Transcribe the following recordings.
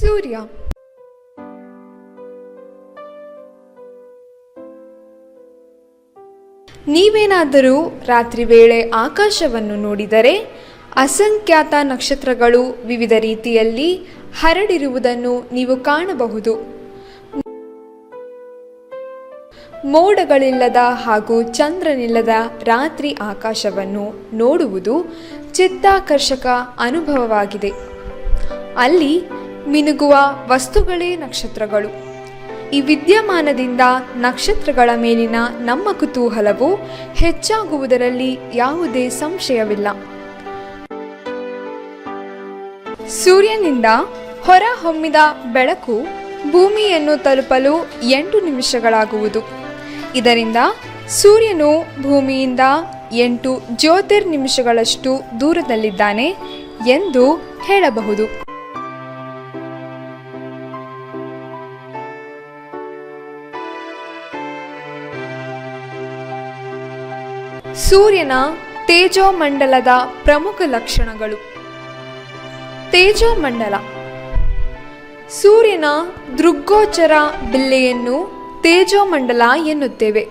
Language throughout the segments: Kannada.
ಸೂರ್ಯ. ನೀವೇನಾದರೂ ರಾತ್ರಿ ವೇಳೆ ಆಕಾಶವನ್ನು ನೋಡಿದರೆ ಅಸಂಖ್ಯಾತ ನಕ್ಷತ್ರಗಳು ವಿವಿಧ ರೀತಿಯಲ್ಲಿ ಹರಡಿರುವುದನ್ನು ನೀವು ಕಾಣಬಹುದು. ಮೋಡಗಳಿಲ್ಲದ ಹಾಗೂ ಚಂದ್ರನಿಲ್ಲದ ರಾತ್ರಿ ಆಕಾಶವನ್ನು ನೋಡುವುದು ಚಿತ್ತಾಕರ್ಷಕ ಅನುಭವವಾಗಿದೆ. ಅಲ್ಲಿ ಮಿನುಗುವ ವಸ್ತುಗಳೇ ನಕ್ಷತ್ರಗಳು. ಈ ವಿದ್ಯಮಾನದಿಂದ ನಕ್ಷತ್ರಗಳ ಮೇಲಿನ ನಮ್ಮ ಕುತೂಹಲವು ಹೆಚ್ಚಾಗುವುದರಲ್ಲಿ ಯಾವುದೇ ಸಂಶಯವಿಲ್ಲ. ಸೂರ್ಯನಿಂದ ಹೊರಹೊಮ್ಮಿದ ಬೆಳಕು ಭೂಮಿಯನ್ನು ತಲುಪಲು ಎಂಟು ನಿಮಿಷಗಳಾಗುವುದು. ಇದರಿಂದ ಸೂರ್ಯನು ಭೂಮಿಯಿಂದ ಎಂಟು ಜ್ಯೋತಿರ್ನಿಮಿಷಗಳಷ್ಟು ದೂರದಲ್ಲಿದ್ದಾನೆ ಎಂದು ಹೇಳಬಹುದು. ಸೂರ್ಯನ ತೇಜೋಮಂಡಲದ ಪ್ರಮುಖ ಲಕ್ಷಣಗಳು. ತೇಜೋಮಂಡಲ. ಸೂರ್ಯನ ದೃಗ್ಗೋಚರ ಬಿಲ್ಲೆಯನ್ನು ತೇಜೋಮಂಡಲ ಎನ್ನುತ್ತೇವೆ.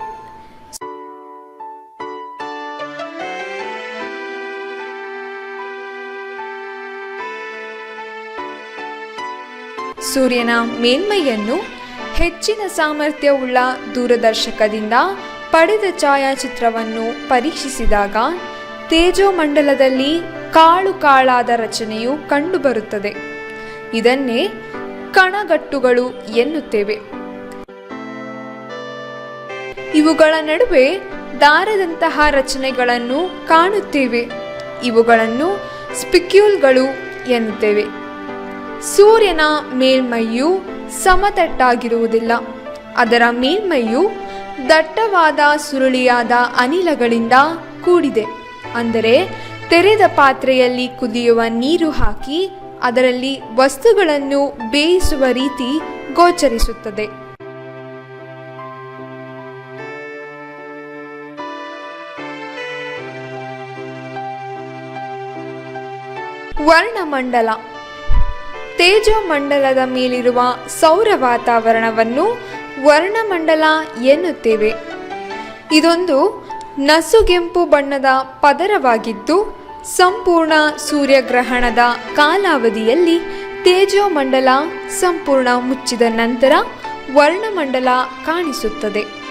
ಸೂರ್ಯನ ಮೇಲ್ಮೈಯನ್ನು ಹೆಚ್ಚಿನ ಸಾಮರ್ಥ್ಯವುಳ್ಳ ದೂರದರ್ಶಕದಿಂದ ಪಡೆದ ಛಾಯಾಚಿತ್ರವನ್ನು ಪರೀಕ್ಷಿಸಿದಾಗ ತೇಜೋಮಂಡಲದಲ್ಲಿ ಕಾಳು ಕಾಳಾದ ರಚನೆಯು ಕಂಡುಬರುತ್ತದೆ. ಇದನ್ನೇ ಕಣಗಟ್ಟುಗಳು ಎನ್ನುತ್ತೇವೆ. ಇವುಗಳ ನಡುವೆ ದಾರದಂತಹ ರಚನೆಗಳನ್ನು ಕಾಣುತ್ತೇವೆ. ಇವುಗಳನ್ನು ಸ್ಪಿಕ್ಯೂಲ್ಗಳು ಎನ್ನುತ್ತೇವೆ. ಸೂರ್ಯನ ಮೇಲ್ಮೈಯು ಸಮತಟ್ಟಾಗಿರುವುದಿಲ್ಲ. ಅದರ ಮೇಲ್ಮೈಯು ದಟ್ಟವಾದ ಸುರುಳಿಯಾದ ಅನಿಲಗಳಿಂದ ಕೂಡಿದೆ. ಅಂದರೆ ತೆರೆದ ಪಾತ್ರೆಯಲ್ಲಿ ಕುದಿಯುವ ನೀರು ಹಾಕಿ ಅದರಲ್ಲಿ ವಸ್ತುಗಳನ್ನು ಬೇಯಿಸುವ ರೀತಿ ಗೋಚರಿಸುತ್ತದೆ. ವರ್ಣಮಂಡಲ. ತೇಜೋಮಂಡಲದ ಮೇಲಿರುವ ಸೌರ ವಾತಾವರಣವನ್ನು ವರ್ಣಮಂಡಲ ಎನ್ನುತ್ತೇವೆ. ಇದೊಂದು ನಸುಗೆಂಪು ಬಣ್ಣದ ಪದರವಾಗಿದ್ದು, ಸಂಪೂರ್ಣ ಸೂರ್ಯಗ್ರಹಣದ ಕಾಲಾವಧಿಯಲ್ಲಿ ತೇಜೋಮಂಡಲ ಸಂಪೂರ್ಣ ಮುಚ್ಚಿದ ನಂತರ ವರ್ಣಮಂಡಲ ಕಾಣಿಸುತ್ತದೆ.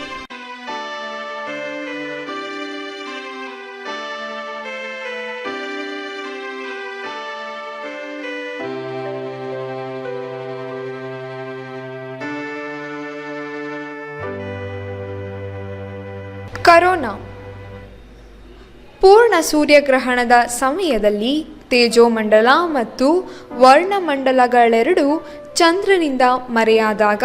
ಸೂರ್ಯಗ್ರಹಣದ ಸಮಯದಲ್ಲಿ ತೇಜೋಮಂಡಲ ಮತ್ತು ವರ್ಣಮಂಡಲಗಳೆರಡೂ ಚಂದ್ರನಿಂದ ಮರೆಯಾದಾಗ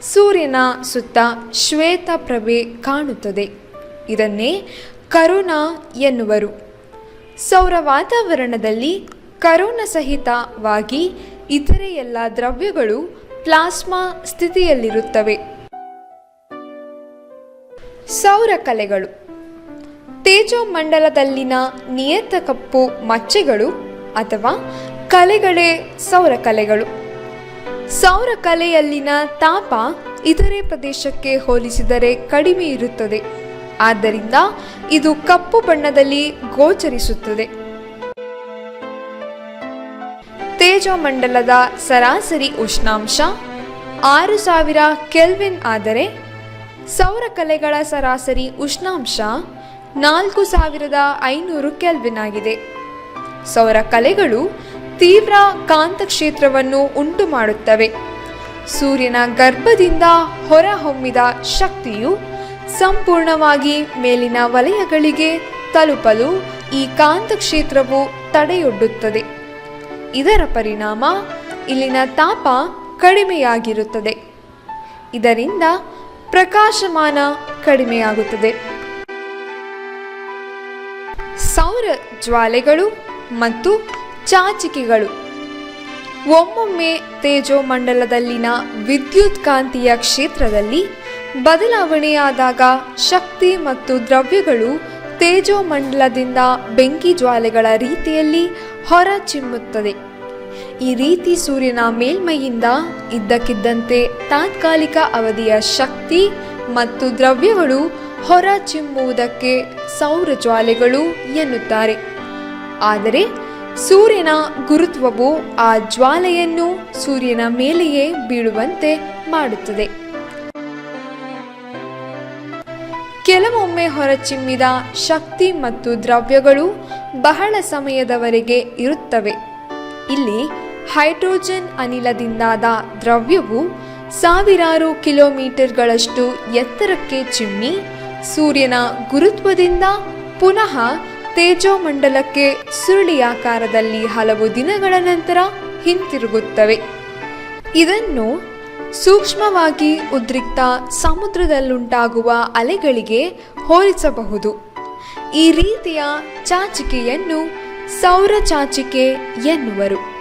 ಸೂರ್ಯನ ಸುತ್ತ ಶ್ವೇತ ಪ್ರಭೆ ಕಾಣುತ್ತದೆ. ಇದನ್ನೇ ಕರೋನಾ ಎನ್ನುವರು. ಸೌರ ವಾತಾವರಣದಲ್ಲಿ ಕರೋನ ಸಹಿತವಾಗಿ ಇತರೆ ಎಲ್ಲ ದ್ರವ್ಯಗಳು ಪ್ಲಾಸ್ಮಾ ಸ್ಥಿತಿಯಲ್ಲಿರುತ್ತವೆ. ಸೌರ ಕಲೆಗಳು. ತೇಜೋಮಂಡಲದಲ್ಲಿನ ನಿಯತ ಕಪ್ಪು ಮಚ್ಚೆಗಳು ಅಥವಾ ಕಲೆಗಳೇ ಸೌರ ಕಲೆಗಳು ಸೌರ ಕಲೆಯಲ್ಲಿನ ತಾಪ ಇತರೆ ಪ್ರದೇಶಕ್ಕೆ ಹೋಲಿಸಿದರೆ ಕಡಿಮೆ ಇರುತ್ತದೆ. ಆದ್ದರಿಂದ ಇದು ಕಪ್ಪು ಬಣ್ಣದಲ್ಲಿ ಗೋಚರಿಸುತ್ತದೆ. ತೇಜೋಮಂಡಲದ ಸರಾಸರಿ ಉಷ್ಣಾಂಶ ಆರು ಸಾವಿರ ಕೆಲ್ವಿನ್ ಆದರೆ ಸೌರಕಲೆಗಳ ಸರಾಸರಿ ಉಷ್ಣಾಂಶ ನಾಲ್ಕು ಸಾವಿರದ ಐನೂರು ಕೆಲ್ವಿನ್ ಆಗಿದೆ ಸೌರ ಕಲೆಗಳು ತೀವ್ರ ಕಾಂತಕ್ಷೇತ್ರವನ್ನು ಉಂಟು ಮಾಡುತ್ತವೆ ಸೂರ್ಯನ ಗರ್ಭದಿಂದ ಹೊರಹೊಮ್ಮಿದ ಶಕ್ತಿಯು ಸಂಪೂರ್ಣವಾಗಿ ಮೇಲಿನ ವಲಯಗಳಿಗೆ ತಲುಪಲು ಈ ಕಾಂತಕ್ಷೇತ್ರವು ತಡೆಯೊಡ್ಡುತ್ತದೆ. ಇದರ ಪರಿಣಾಮ ಇಲ್ಲಿನ ತಾಪ ಕಡಿಮೆಯಾಗಿರುತ್ತದೆ. ಇದರಿಂದ ಪ್ರಕಾಶಮಾನ ಕಡಿಮೆಯಾಗುತ್ತದೆ. ಸೌರ ಜ್ವಾಲೆಗಳು ಮತ್ತು ಚಾಚಿಕೆಗಳು. ಒಮ್ಮೊಮ್ಮೆ ತೇಜೋಮಂಡಲದಲ್ಲಿನ ವಿದ್ಯುತ್ ಕಾಂತೀಯ ಕ್ಷೇತ್ರದಲ್ಲಿ ಬದಲಾವಣೆಯಾದಾಗ ಶಕ್ತಿ ಮತ್ತು ದ್ರವ್ಯಗಳು ತೇಜೋಮಂಡಲದಿಂದ ಬೆಂಕಿ ಜ್ವಾಲೆಗಳ ರೀತಿಯಲ್ಲಿ ಹೊರಚಿಮ್ಮುತ್ತದೆ ಈ ರೀತಿ ಸೂರ್ಯನ ಮೇಲ್ಮೈಯಿಂದ ಇದ್ದಕ್ಕಿದ್ದಂತೆ ತಾತ್ಕಾಲಿಕ ಅವಧಿಯ ಶಕ್ತಿ ಮತ್ತು ದ್ರವ್ಯಗಳು ಹೊರ ಚಿಮ್ಮುವುದಕ್ಕೆ ಸೌರ ಜ್ವಾಲೆಗಳು ಎನ್ನುತ್ತಾರೆ. ಆದರೆ ಸೂರ್ಯನ ಗುರುತ್ವವು ಆ ಜ್ವಾಲೆಯನ್ನು ಸೂರ್ಯನ ಮೇಲೆಯೇ ಬೀಳುವಂತೆ ಮಾಡುತ್ತದೆ. ಕೆಲವೊಮ್ಮೆ ಹೊರಚಿಮ್ಮಿದ ಶಕ್ತಿ ಮತ್ತು ದ್ರವ್ಯಗಳು ಬಹಳ ಸಮಯದವರೆಗೆ ಇರುತ್ತವೆ. ಇಲ್ಲಿ ಹೈಡ್ರೋಜನ್ ಅನಿಲದಿಂದಾದ ದ್ರವ್ಯವು ಸಾವಿರಾರು ಕಿಲೋಮೀಟರ್ಗಳಷ್ಟು ಎತ್ತರಕ್ಕೆ ಚಿಮ್ಮಿ ಸೂರ್ಯನ ಗುರುತ್ವದಿಂದ ಪುನಃ ತೇಜೋಮಂಡಲಕ್ಕೆ ಸುರುಳಿಯಾಕಾರದಲ್ಲಿ ಹಲವು ದಿನಗಳ ನಂತರ ಹಿಂತಿರುಗುತ್ತವೆ. ಇದನ್ನು ಸೂಕ್ಷ್ಮವಾಗಿ ಉದ್ರಿಕ್ತ ಸಮುದ್ರದಲ್ಲುಂಟಾಗುವ ಅಲೆಗಳಿಗೆ ಹೋಲಿಸಬಹುದು. ಈ ರೀತಿಯ ಚಾಚಿಕೆಯನ್ನು ಸೌರ ಚಾಚಿಕೆ ಎನ್ನುವರು.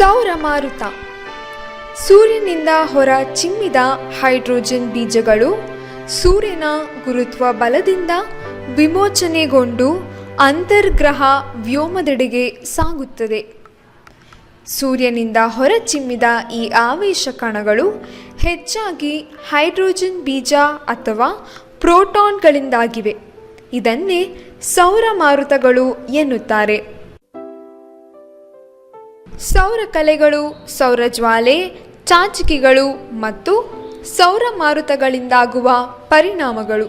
ಸೌರ ಮಾರುತ. ಸೂರ್ಯನಿಂದ ಹೊರ ಚಿಮ್ಮಿದ ಹೈಡ್ರೋಜನ್ ಬೀಜಗಳು ಸೂರ್ಯನ ಗುರುತ್ವ ಬಲದಿಂದ ವಿಮೋಚನೆಗೊಂಡು ಅಂತರ್ಗ್ರಹ ವ್ಯೋಮದೆಡೆಗೆ ಸಾಗುತ್ತದೆ. ಸೂರ್ಯನಿಂದ ಹೊರಚಿಮ್ಮಿದ ಈ ಆವೇಶ ಕಣಗಳು ಹೆಚ್ಚಾಗಿ ಹೈಡ್ರೋಜನ್ ಬೀಜ ಅಥವಾ ಪ್ರೋಟಾನ್ಗಳಿಂದಾಗಿವೆ. ಇದನ್ನೇ ಸೌರ ಮಾರುತಗಳು ಎನ್ನುತ್ತಾರೆ. ಸೌರ ಕಲೆಗಳು, ಸೌರ ಜ್ವಾಲೆ, ಚಾಚಿಕೆಗಳು ಮತ್ತು ಸೌರ ಮಾರುತಗಳಿಂದಾಗುವ ಪರಿಣಾಮಗಳು.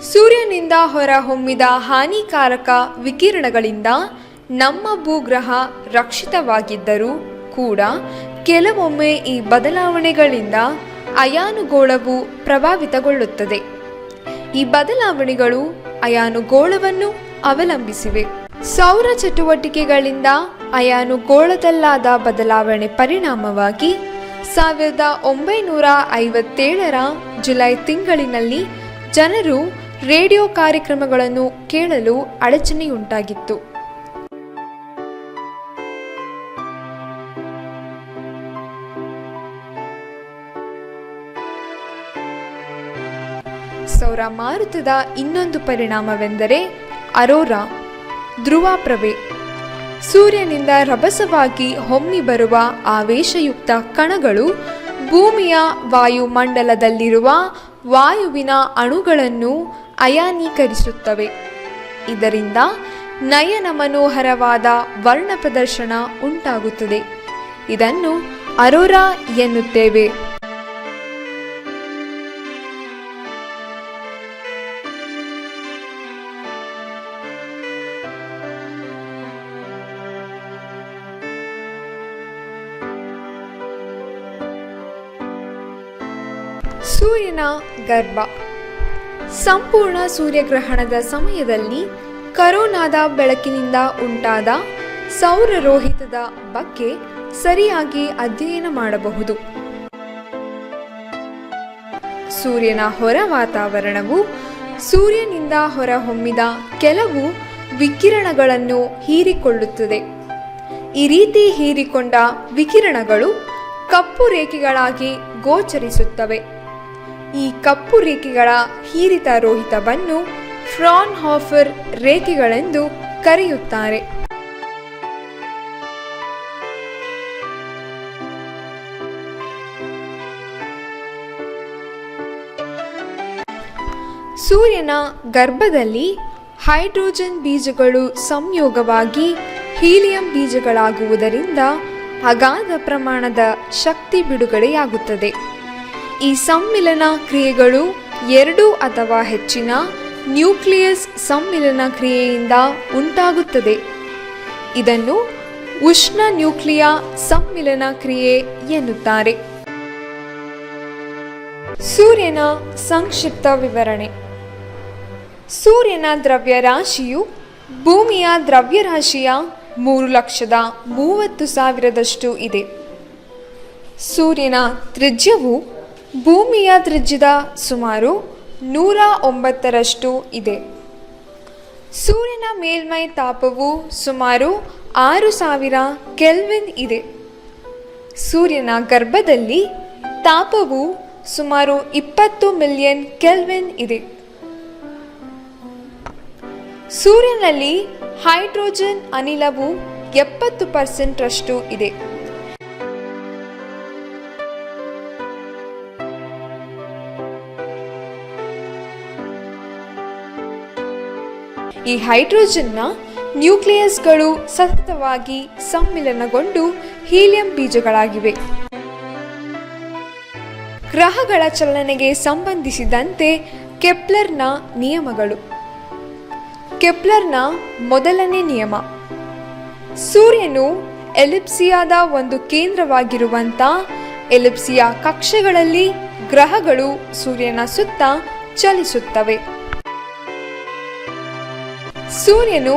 ಸೂರ್ಯನಿಂದ ಹೊರಹೊಮ್ಮಿದ ಹಾನಿಕಾರಕ ವಿಕಿರಣಗಳಿಂದ ನಮ್ಮ ಭೂಗ್ರಹ ರಕ್ಷಿತವಾಗಿದ್ದರೂ ಕೂಡ ಕೆಲವೊಮ್ಮೆ ಈ ಬದಲಾವಣೆಗಳಿಂದ ಅಯಾನುಗೋಳವು ಪ್ರಭಾವಿತಗೊಳ್ಳುತ್ತದೆ. ಈ ಬದಲಾವಣೆಗಳು ಅಯಾನುಗೋಳವನ್ನು ಅವಲಂಬಿಸಿವೆ. ಸೌರ ಚಟುವಟಿಕೆಗಳಿಂದ ಅಯಾನುಗೋಳದಲ್ಲಾದ ಬದಲಾವಣೆ ಪರಿಣಾಮವಾಗಿ ಸಾವಿರದ ಒಂಬೈನೂರ ಐವತ್ತೇಳರ ಜುಲೈ ತಿಂಗಳಿನಲ್ಲಿ ಜನರು ರೇಡಿಯೋ ಕಾರ್ಯಕ್ರಮಗಳನ್ನು ಕೇಳಲು ಅಡಚಣೆಯುಂಟಾಗಿತ್ತು. ಸೌರ ಮಾರುತದ ಇನ್ನೊಂದು ಪರಿಣಾಮವೆಂದರೆ ಅರೋರಾ. ಧ್ರುವಪ್ರಭೆ. ಸೂರ್ಯನಿಂದ ರಭಸವಾಗಿ ಹೊಮ್ಮಿ ಬರುವ ಆವೇಶಯುಕ್ತ ಕಣಗಳು ಭೂಮಿಯ ವಾಯುಮಂಡಲದಲ್ಲಿರುವ ವಾಯುವಿನ ಅಣುಗಳನ್ನು ಅಯಾನೀಕರಿಸುತ್ತವೆ. ಇದರಿಂದ ನಯನ ಮನೋಹರವಾದ ವರ್ಣ ಪ್ರದರ್ಶನ ಉಂಟಾಗುತ್ತದೆ. ಇದನ್ನು ಅರೋರಾ ಎನ್ನುತ್ತೇವೆ. ಸೂರ್ಯನ ಗರ್ಭ. ಸಂಪೂರ್ಣ ಸೂರ್ಯಗ್ರಹಣದ ಸಮಯದಲ್ಲಿ ಕರೋನಾದ ಬೆಳಕಿನಿಂದ ಉಂಟಾದ ಸೌರರೋಹಿತದ ಬಗ್ಗೆ ಸರಿಯಾಗಿ ಅಧ್ಯಯನ ಮಾಡಬಹುದು. ಸೂರ್ಯನ ಹೊರ ವಾತಾವರಣವು ಸೂರ್ಯನಿಂದ ಹೊರಹೊಮ್ಮಿದ ಕೆಲವು ವಿಕಿರಣಗಳನ್ನು ಹೀರಿಕೊಳ್ಳುತ್ತದೆ. ಈ ರೀತಿ ಹೀರಿಕೊಂಡ ವಿಕಿರಣಗಳು ಕಪ್ಪು ರೇಖೆಗಳಾಗಿ ಗೋಚರಿಸುತ್ತವೆ. ಈ ಕಪ್ಪು ರೇಖೆಗಳ ಹೀರಿತ ರೋಹಿತವನ್ನು ಫ್ರಾನ್ ಹಾಫರ್ ರೇಖೆಗಳೆಂದು ಕರೆಯುತ್ತಾರೆ. ಸೂರ್ಯನ ಗರ್ಭದಲ್ಲಿ ಹೈಡ್ರೋಜನ್ ಬೀಜಗಳು ಸಂಯೋಗವಾಗಿ ಹೀಲಿಯಂ ಬೀಜಗಳಾಗುವುದರಿಂದ ಅಗಾಧ ಪ್ರಮಾಣದ ಶಕ್ತಿ ಬಿಡುಗಡೆಯಾಗುತ್ತದೆ. ಈ ಸಮ್ಮಿಲನ ಕ್ರಿಯೆಗಳು ಎರಡು ಅಥವಾ ಹೆಚ್ಚಿನ ನ್ಯೂಕ್ಲಿಯಸ್ ಸಮ್ಮಿಲನ ಕ್ರಿಯೆಯಿಂದ ಉಂಟಾಗುತ್ತದೆ. ಇದನ್ನು ಉಷ್ಣ ನ್ಯೂಕ್ಲಿಯ ಸಮ್ಮಿಲನ ಕ್ರಿಯೆ ಎನ್ನುತ್ತಾರೆ. ಸೂರ್ಯನ ಸಂಕ್ಷಿಪ್ತ ವಿವರಣೆ. ಸೂರ್ಯನ ದ್ರವ್ಯರಾಶಿಯು ಭೂಮಿಯ ದ್ರವ್ಯರಾಶಿಯ ಮೂರು ಲಕ್ಷದ ಮೂವತ್ತು ಸಾವಿರದಷ್ಟು ಇದೆ. ಸೂರ್ಯನ ತ್ರಿಜ್ಯವು ಭೂಮಿಯ ತ್ರಿಜ್ಯದ ಸುಮಾರು ನೂರ ಒಂಬತ್ತರಷ್ಟು ಇದೆ. ಸೂರ್ಯನ ಮೇಲ್ಮೈ ತಾಪವು ಸುಮಾರು ಆರು ಸಾವಿರ ಕೆಲ್ವಿನ್ ಇದೆ. ಸೂರ್ಯನ ಗರ್ಭದಲ್ಲಿ ತಾಪವು ಸುಮಾರು ಇಪ್ಪತ್ತು ಮಿಲಿಯನ್ ಕೆಲ್ವಿನ್ ಇದೆ. ಸೂರ್ಯನಲ್ಲಿ ಹೈಡ್ರೋಜನ್ ಅನಿಲವು ಎಪ್ಪತ್ತು ಪರ್ಸೆಂಟ್ರಷ್ಟು ಇದೆ. ಈ ಹೈಡ್ರೋಜನ್ನ ನ್ಯೂಕ್ಲಿಯಸ್ಗಳು ಸತತವಾಗಿ ಸಮ್ಮಿಲನಗೊಂಡು ಹೀಲಿಯಂ ಬೀಜಗಳಾಗಿವೆ. ಗ್ರಹಗಳ ಚಲನೆಗೆ ಸಂಬಂಧಿಸಿದಂತೆ ಕೆಪ್ಲರ್ನ ನಿಯಮಗಳು. ಕೆಪ್ಲರ್ನ ಮೊದಲನೇ ನಿಯಮ, ಸೂರ್ಯನು ಎಲಿಪ್ಸಿಯಾದ ಒಂದು ಕೇಂದ್ರವಾಗಿರುವಂಥ ಎಲಿಪ್ಸಿಯ ಕಕ್ಷೆಗಳಲ್ಲಿ ಗ್ರಹಗಳು ಸೂರ್ಯನ ಸುತ್ತ ಚಲಿಸುತ್ತವೆ. ಸೂರ್ಯನು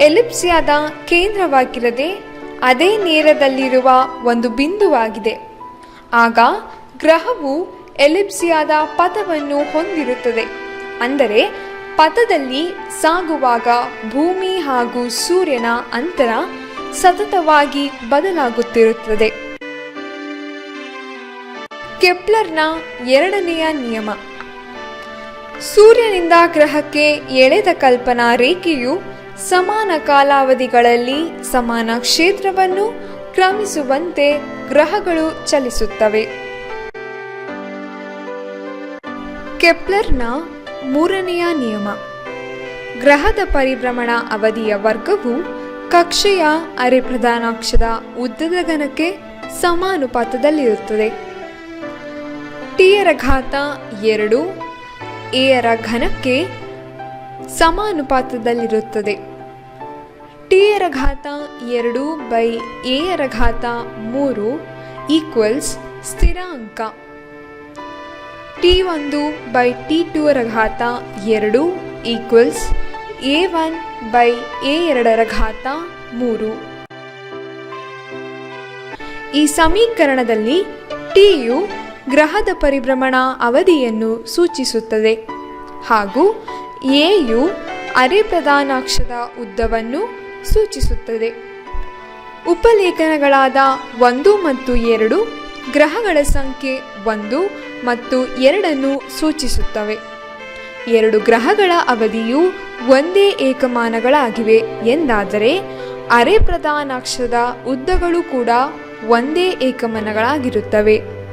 ಎಲಿಪ್ಸಿಯಾದ ಕೇಂದ್ರವಾಗಿರದೆ ಅದೇ ನೇರದಲ್ಲಿರುವ ಒಂದು ಬಿಂದುವಾಗಿದೆ. ಆಗ ಗ್ರಹವು ಎಲಿಪ್ಸಿಯಾದ ಪಥವನ್ನು ಹೊಂದಿರುತ್ತದೆ. ಅಂದರೆ ಪಥದಲ್ಲಿ ಸಾಗುವಾಗ ಭೂಮಿ ಹಾಗೂ ಸೂರ್ಯನ ಅಂತರ ಸತತವಾಗಿ ಬದಲಾಗುತ್ತಿರುತ್ತದೆ. ಕೆಪ್ಲರ್ನ ಎರಡನೆಯ ನಿಯಮ. ಸೂರ್ಯನಿಂದ ಗ್ರಹಕ್ಕೆ ಎಳೆದ ಕಲ್ಪನಾ ರೇಖೆಯು ಸಮಾನ ಕಾಲಾವಧಿಗಳಲ್ಲಿ ಸಮಾನ ಕ್ಷೇತ್ರವನ್ನು ಕ್ರಮಿಸುವಂತೆ ಗ್ರಹಗಳು ಚಲಿಸುತ್ತವೆ. ಕೆಪ್ಲರ್ನ ಮೂರನೆಯ ನಿಯಮ. ಗ್ರಹದ ಪರಿಭ್ರಮಣ ಅವಧಿಯ ವರ್ಗವು ಕಕ್ಷೆಯ ಅರೆ ಪ್ರಧಾನಾಕ್ಷದ ಉದ್ದದ ಘನಕ್ಕೆ ಸಮಾನುಪಾತದಲ್ಲಿರುತ್ತದೆ. ಟಿಯರ ಘಾತ ಎರಡು ಎಯರ ಘನಕ್ಕೆ ಸಮಾನುಪಾತದಲ್ಲಿರುತ್ತದೆ. ಟಿಯರ ಘಾತ ಎರಡು ಬೈ ಎಯರ ಘಾತ ಮೂರು ಈಕ್ವಲ್ಸ್ ಸ್ಥಿರಾಂಕ. ಟಿ ಒಂದು ಬೈ ಟಿ ಟೂರ ಘಾತ ಎರಡು equals A one by A ಎರಡರ ಘಾತ ಮೂರು. ಈ ಸಮೀಕರಣದಲ್ಲಿ ಟಿಯು ಗ್ರಹದ ಪರಿಭ್ರಮಣ ಅವಧಿಯನ್ನು ಸೂಚಿಸುತ್ತದೆ. ಹಾಗೂ ಎಯು ಅರೆ ಪ್ರಧಾನಾಕ್ಷದ ಉದ್ದವನ್ನು ಸೂಚಿಸುತ್ತದೆ. ಉಪಲೇಖನಗಳಾದ ಒಂದು ಮತ್ತು ಎರಡು ಗ್ರಹಗಳ ಸಂಖ್ಯೆ ಒಂದು ಮತ್ತು ಎರಡನ್ನು ಸೂಚಿಸುತ್ತವೆ. ಎರಡು ಗ್ರಹಗಳ ಅವಧಿಯು ಒಂದೇ ಏಕಮಾನಗಳಾಗಿವೆ ಎಂದಾದರೆ ಅರೆ ಪ್ರಧಾನಾಕ್ಷದ ಉದ್ದಗಳು ಕೂಡ ಒಂದೇ ಏಕಮಾನಗಳಾಗಿರುತ್ತವೆ.